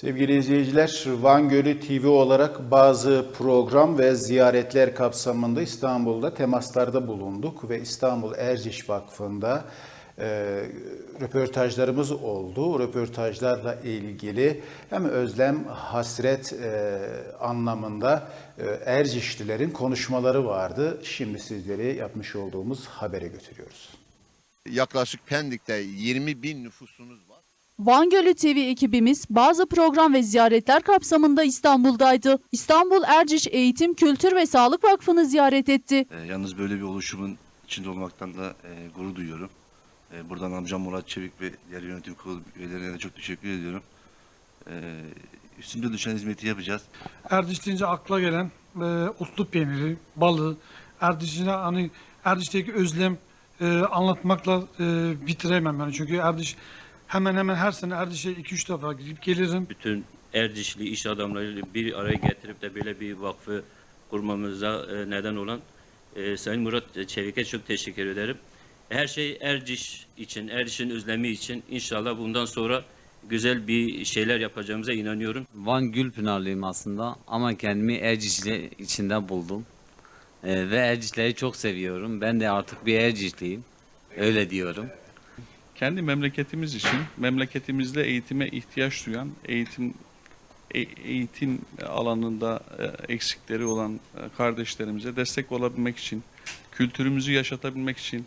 Sevgili izleyiciler, Van Gölü TV olarak bazı program ve ziyaretler kapsamında İstanbul'da temaslarda bulunduk ve İstanbul Erciş Vakfı'nda e, röportajlarımız oldu. Röportajlarla ilgili hem özlem, hasret e, anlamında e, Ercişlilerin konuşmaları vardı. Şimdi sizleri yapmış olduğumuz habere götürüyoruz. Yaklaşık Pendik'te 20 bin nüfusumuz var. Van Gölü TV ekibimiz bazı program ve ziyaretler kapsamında İstanbul'daydı. İstanbul Erciş Eğitim, Kültür ve Sağlık Vakfı'nı ziyaret etti. E, yalnız böyle bir oluşumun içinde olmaktan da e, gurur duyuyorum. E, buradan amcam Murat Çevik ve diğer yönetim kurulu üyelerine de çok teşekkür ediyorum. E, üstümüze düşen hizmeti yapacağız. Erdiş deyince akla gelen e, otlu peyniri, balı, Erdiş'ine hani Erdiş'teki özlem e, anlatmakla e, bitiremem yani. Çünkü Erdiş hemen hemen her sene Erdiş'e 2-3 defa gidip gelirim. bütün Erdişli iş adamlarıyla bir araya getirip de böyle bir vakfı kurmamıza e, neden olan e, Sayın Murat Çevik'e çok teşekkür ederim. Her şey Erciş için, Erdiş'in özlemi için inşallah bundan sonra güzel bir şeyler yapacağımıza inanıyorum. Van Gülpınarlıyım aslında ama kendimi Ercişli içinde buldum. Ee, ve Ercişleri çok seviyorum. Ben de artık bir Ercişliyim. Öyle diyorum. Kendi memleketimiz için, memleketimizde eğitime ihtiyaç duyan, eğitim e- eğitim alanında e, eksikleri olan e, kardeşlerimize destek olabilmek için, kültürümüzü yaşatabilmek için,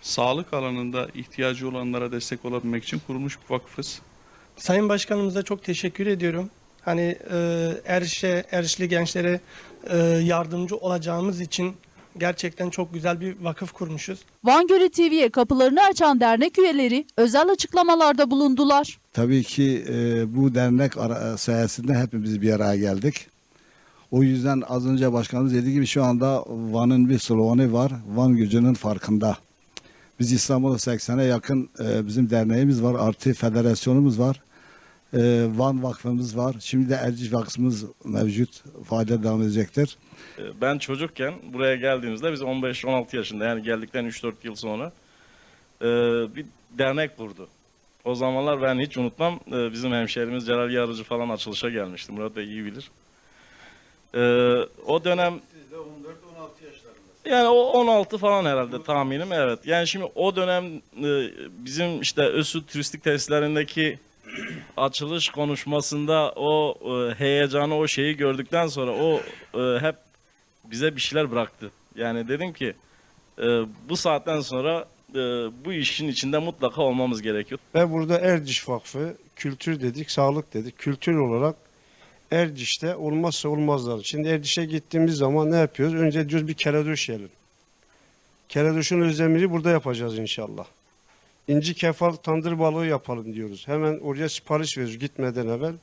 sağlık alanında ihtiyacı olanlara destek olabilmek için kurulmuş bir vakıfız. Sayın Başkanımıza çok teşekkür ediyorum. Hani e, Eriş'e, Erişli gençlere e, yardımcı olacağımız için gerçekten çok güzel bir vakıf kurmuşuz. Van Gölü TV'ye kapılarını açan dernek üyeleri özel açıklamalarda bulundular. Tabii ki e, bu dernek sayesinde hepimiz bir araya geldik. O yüzden az önce başkanımız dediği gibi şu anda Van'ın bir sloganı var. Van gücünün farkında. Biz İstanbul'da 80'e yakın e, bizim derneğimiz var. Artı federasyonumuz var. E, Van Vakfımız var. Şimdi de Erciş Vakfımız mevcut. Faaliyet devam edecektir. Ben çocukken buraya geldiğimizde biz 15-16 yaşında yani geldikten 3-4 yıl sonra e, bir dernek kurdu. O zamanlar ben hiç unutmam e, bizim hemşehrimiz Celal Yarıcı falan açılışa gelmişti. Murat da iyi bilir. E, o dönem yani o 16 falan herhalde tahminim evet. Yani şimdi o dönem e, bizim işte Ösü turistik tesislerindeki açılış konuşmasında o e, heyecanı o şeyi gördükten sonra o e, hep bize bir şeyler bıraktı. Yani dedim ki e, bu saatten sonra e, bu işin içinde mutlaka olmamız gerekiyor. Ve burada Erciş Vakfı kültür dedik, sağlık dedik. Kültür olarak Erciş'te olmazsa olmazlar. Şimdi Erciş'e gittiğimiz zaman ne yapıyoruz? Önce diyoruz bir keredoş yiyelim. Keredoşun özlemini burada yapacağız inşallah. İnci kefal tandır balığı yapalım diyoruz. Hemen oraya sipariş veriyoruz gitmeden evvel.